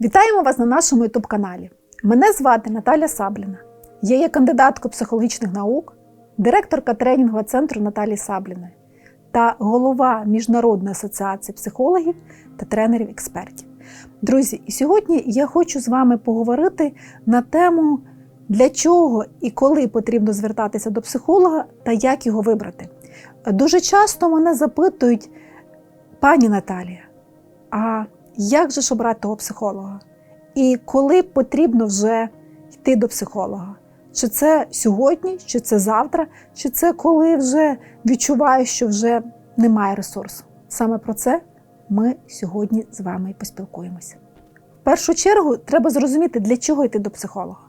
Вітаємо вас на нашому youtube каналі. Мене звати Наталя Сабліна. Я є кандидаткою психологічних наук, директорка тренінгового центру Наталії Сабліної та голова Міжнародної асоціації психологів та тренерів-експертів. Друзі, і сьогодні я хочу з вами поговорити на тему, для чого і коли потрібно звертатися до психолога та як його вибрати. Дуже часто мене запитують, пані Наталія, а як же ж обрати того психолога? І коли потрібно вже йти до психолога? Чи це сьогодні, чи це завтра, чи це коли вже відчуваю, що вже немає ресурсу? Саме про це ми сьогодні з вами і поспілкуємося. В першу чергу треба зрозуміти, для чого йти до психолога.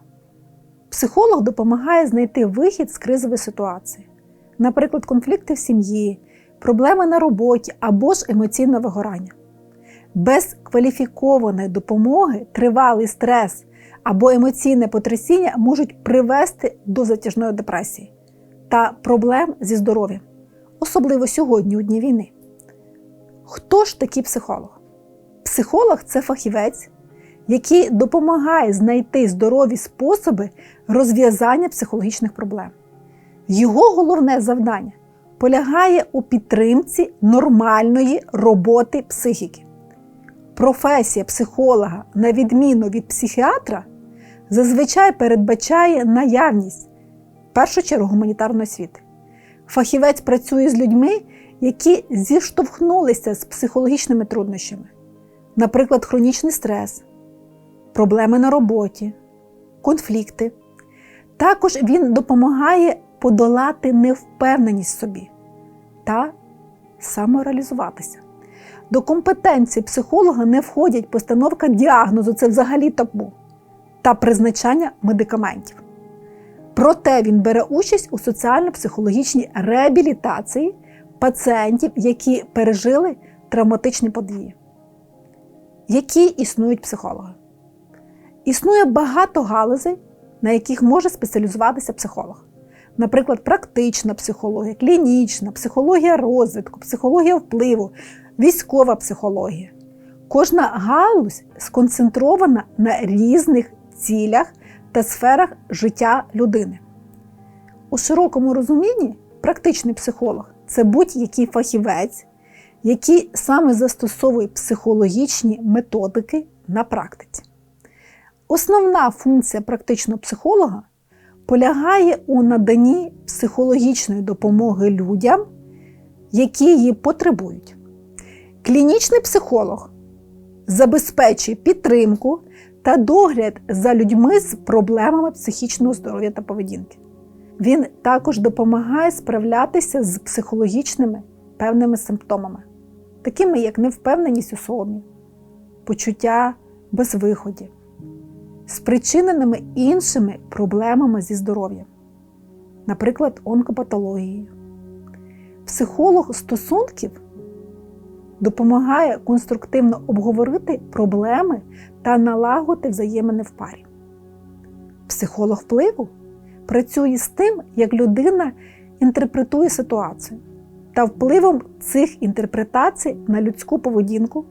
Психолог допомагає знайти вихід з кризової ситуації, наприклад, конфлікти в сім'ї, проблеми на роботі або ж емоційне вигорання. Без кваліфікованої допомоги тривалий стрес або емоційне потрясіння можуть привести до затяжної депресії та проблем зі здоров'ям, особливо сьогодні у дні війни. Хто ж такий психолог? Психолог це фахівець, який допомагає знайти здорові способи розв'язання психологічних проблем. Його головне завдання полягає у підтримці нормальної роботи психіки. Професія психолога, на відміну від психіатра, зазвичай передбачає наявність в першу чергу гуманітарної освіти. Фахівець працює з людьми, які зіштовхнулися з психологічними труднощами, наприклад, хронічний стрес, проблеми на роботі, конфлікти. Також він допомагає подолати невпевненість в собі та самореалізуватися. До компетенції психолога не входять постановка діагнозу, це взагалі табу, та призначання медикаментів. Проте він бере участь у соціально-психологічній реабілітації пацієнтів, які пережили травматичні події. Які існують психологи? Існує багато галузей, на яких може спеціалізуватися психолог. Наприклад, практична психологія, клінічна, психологія розвитку, психологія впливу, військова психологія. Кожна галузь сконцентрована на різних цілях та сферах життя людини. У широкому розумінні практичний психолог це будь-який фахівець, який саме застосовує психологічні методики на практиці. Основна функція практичного психолога полягає у наданні психологічної допомоги людям, які її потребують. Клінічний психолог забезпечує підтримку та догляд за людьми з проблемами психічного здоров'я та поведінки. Він також допомагає справлятися з психологічними певними симптомами, такими як невпевненість у собі, почуття безвиходів, спричиненими іншими проблемами зі здоров'ям, наприклад, онкопатологією. Психолог стосунків допомагає конструктивно обговорити проблеми та налагодити взаємини в парі. Психолог впливу працює з тим, як людина інтерпретує ситуацію та впливом цих інтерпретацій на людську поведінку,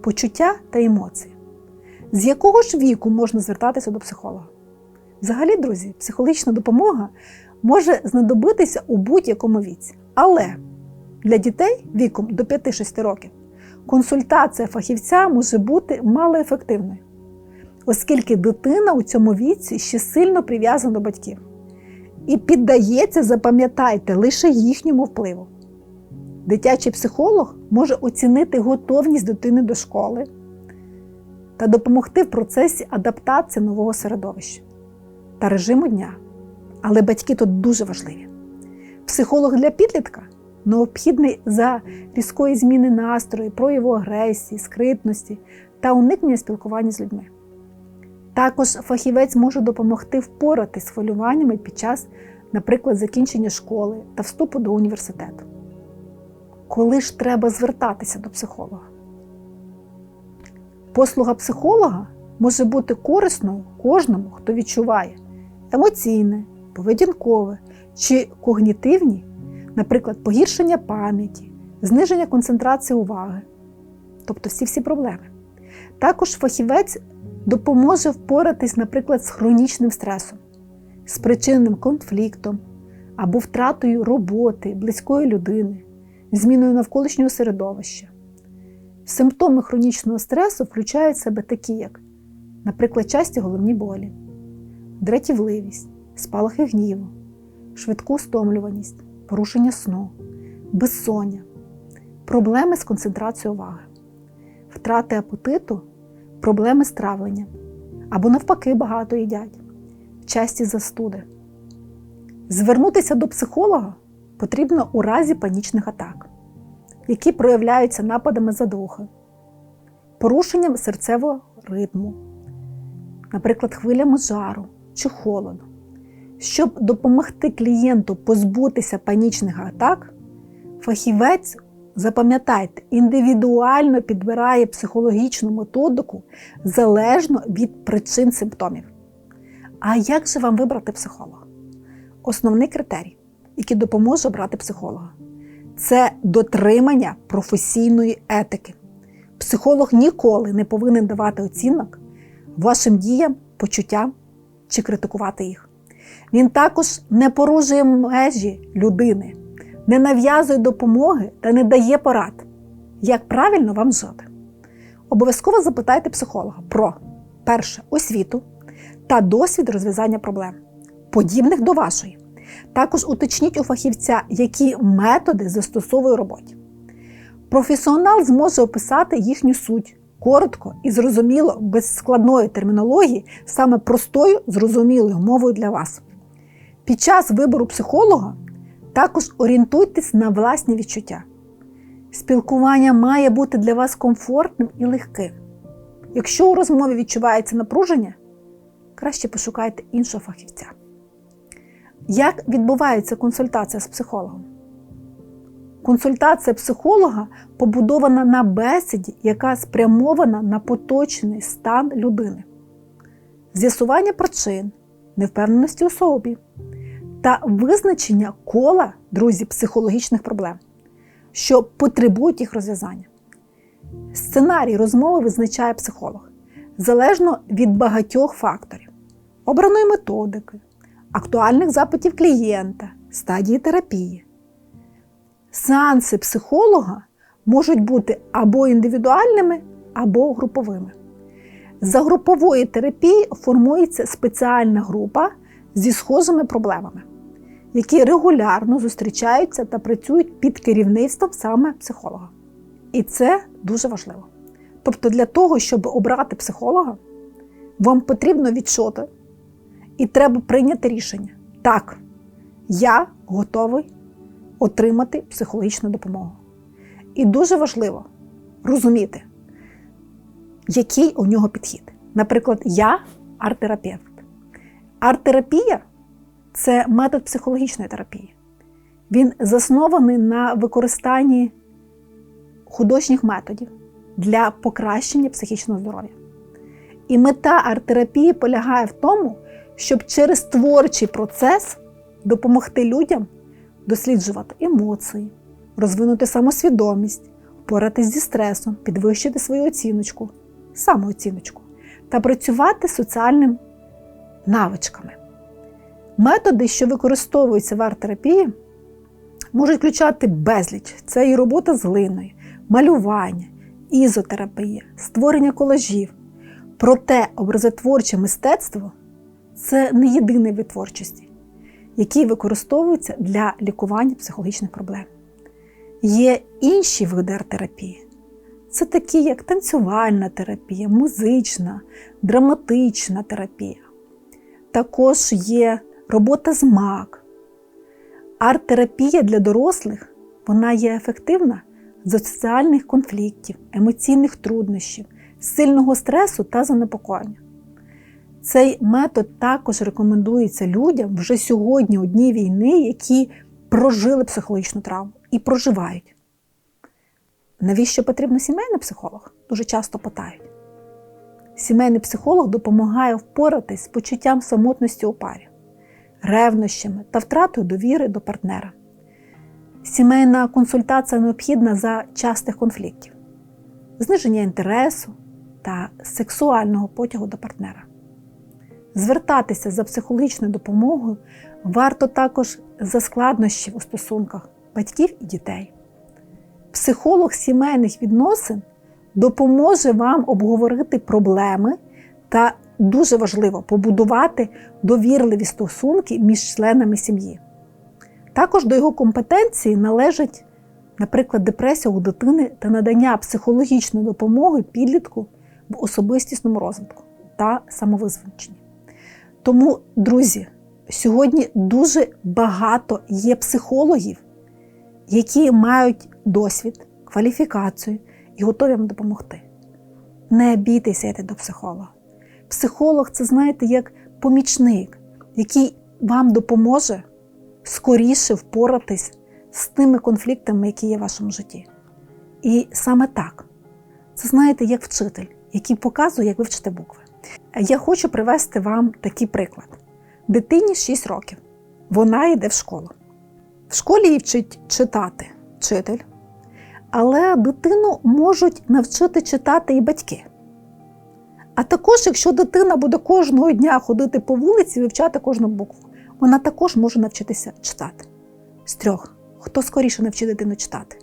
почуття та емоції. З якого ж віку можна звертатися до психолога? Взагалі, друзі, психологічна допомога може знадобитися у будь-якому віці. Але для дітей віком до 5-6 років консультація фахівця може бути малоефективною, оскільки дитина у цьому віці ще сильно прив'язана до батьків і піддається, запам'ятайте, лише їхньому впливу. Дитячий психолог може оцінити готовність дитини до школи та допомогти в процесі адаптації нового середовища та режиму дня. Але батьки тут дуже важливі. Психолог для підлітка необхідний за різкої зміни настрою, прояву агресії, скритності та уникнення спілкування з людьми. Також фахівець може допомогти впоратись з хвилюваннями під час, наприклад, закінчення школи та вступу до університету. Коли ж треба звертатися до психолога? Послуга психолога може бути корисною кожному, хто відчуває емоційне, поведінкове чи когнітивні, наприклад, погіршення пам'яті, зниження концентрації уваги, тобто всі всі проблеми. Також фахівець допоможе впоратись, наприклад, з хронічним стресом, спричиненим конфліктом або втратою роботи, близької людини, зміною навколишнього середовища. Симптоми хронічного стресу включають в себе такі, як, наприклад, часті головні болі, дратівливість, спалахи гніву, швидку стомлюваність, порушення сну, безсоння, проблеми з концентрацією уваги, втрати апетиту, проблеми з травленням або, навпаки, багато їдять, часті застуди. Звернутися до психолога потрібно у разі панічних атак, які проявляються нападами задухи, порушенням серцевого ритму, наприклад, хвилями жару чи холоду. Щоб допомогти клієнту позбутися панічних атак, фахівець, запам'ятайте, індивідуально підбирає психологічну методику залежно від причин симптомів. А як же вам вибрати психолога? Основний критерій, який допоможе обрати психолога, це дотримання професійної етики. Психолог ніколи не повинен давати оцінок вашим діям, почуттям чи критикувати їх. Він також не порушує межі людини, не нав'язує допомоги та не дає порад, як правильно вам жити. Обов'язково запитайте психолога про перше освіту та досвід розв'язання проблем, подібних до вашої. Також уточніть у фахівця, які методи застосовує роботі. Професіонал зможе описати їхню суть коротко і зрозуміло, без складної термінології, саме простою, зрозумілою мовою для вас. Під час вибору психолога також орієнтуйтесь на власні відчуття. Спілкування має бути для вас комфортним і легким. Якщо у розмові відчувається напруження, краще пошукайте іншого фахівця. Як відбувається консультація з психологом? Консультація психолога побудована на бесіді, яка спрямована на поточний стан людини, з'ясування причин, невпевненості у собі та визначення кола, друзі, психологічних проблем, що потребують їх розв'язання. Сценарій розмови визначає психолог залежно від багатьох факторів: обраної методики, актуальних запитів клієнта, стадії терапії. Сеанси психолога можуть бути або індивідуальними, або груповими. За групової терапії формується спеціальна група зі схожими проблемами, які регулярно зустрічаються та працюють під керівництвом саме психолога. І це дуже важливо. Тобто, для того, щоб обрати психолога, вам потрібно відчути, і треба прийняти рішення. Так, я готовий отримати психологічну допомогу. І дуже важливо розуміти, який у нього підхід. Наприклад, я арт-терапевт. Арт-терапія це метод психологічної терапії. Він заснований на використанні художніх методів для покращення психічного здоров'я. І мета арт-терапії полягає в тому, щоб через творчий процес допомогти людям досліджувати емоції, розвинути самосвідомість, впоратись зі стресом, підвищити свою оціночку, самооціночку та працювати соціальними навичками. Методи, що використовуються в арт-терапії, можуть включати безліч. Це і робота з глиною, малювання, ізотерапія, створення колажів. Проте образотворче мистецтво це не єдиний вид творчості, який використовується для лікування психологічних проблем. Є інші види арт-терапії. Це такі, як танцювальна терапія, музична, драматична терапія. Також є робота з мак. Арт-терапія для дорослих вона є ефективна з соціальних конфліктів, емоційних труднощів, сильного стресу та занепокоєння. Цей метод також рекомендується людям вже сьогодні у дні війни, які прожили психологічну травму і проживають. Навіщо потрібен сімейний психолог? Дуже часто питають. Сімейний психолог допомагає впоратись з почуттям самотності у парі, ревнощами та втратою довіри до партнера. Сімейна консультація необхідна за частих конфліктів, зниження інтересу, та сексуального потягу до партнера. Звертатися за психологічною допомогою варто також за складнощів у стосунках батьків і дітей. Психолог сімейних відносин допоможе вам обговорити проблеми та дуже важливо побудувати довірливі стосунки між членами сім'ї. Також до його компетенції належить, наприклад, депресія у дитини та надання психологічної допомоги підлітку в особистісному розвитку та самовизволення. Тому, друзі, сьогодні дуже багато є психологів, які мають досвід, кваліфікацію і готові вам допомогти. Не бійтеся йти до психолога. Психолог це, знаєте, як помічник, який вам допоможе скоріше впоратись з тими конфліктами, які є в вашому житті. І саме так, це знаєте, як вчитель, який показує, як вивчити букви. Я хочу привести вам такий приклад. Дитині 6 років. Вона йде в школу. В школі їй вчить читати вчитель, але дитину можуть навчити читати і батьки. А також, якщо дитина буде кожного дня ходити по вулиці вивчати кожну букву, вона також може навчитися читати. З трьох, хто скоріше навчить дитину читати?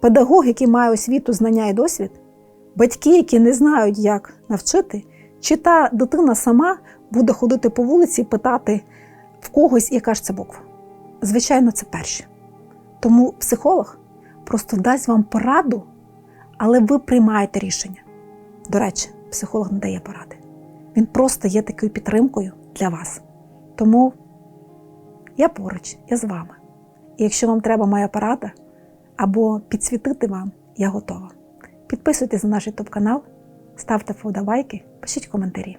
Педагог, який має освіту, знання і досвід, батьки, які не знають, як навчити, чи та дитина сама буде ходити по вулиці і питати в когось, яка ж це буква. Звичайно, це перші. Тому психолог просто дасть вам пораду, але ви приймаєте рішення. До речі, психолог не дає поради. Він просто є такою підтримкою для вас. Тому я поруч, я з вами. І якщо вам треба моя порада або підсвітити вам, я готова. Підписуйтесь на наш YouTube канал, ставте вподобайки, пишіть коментарі.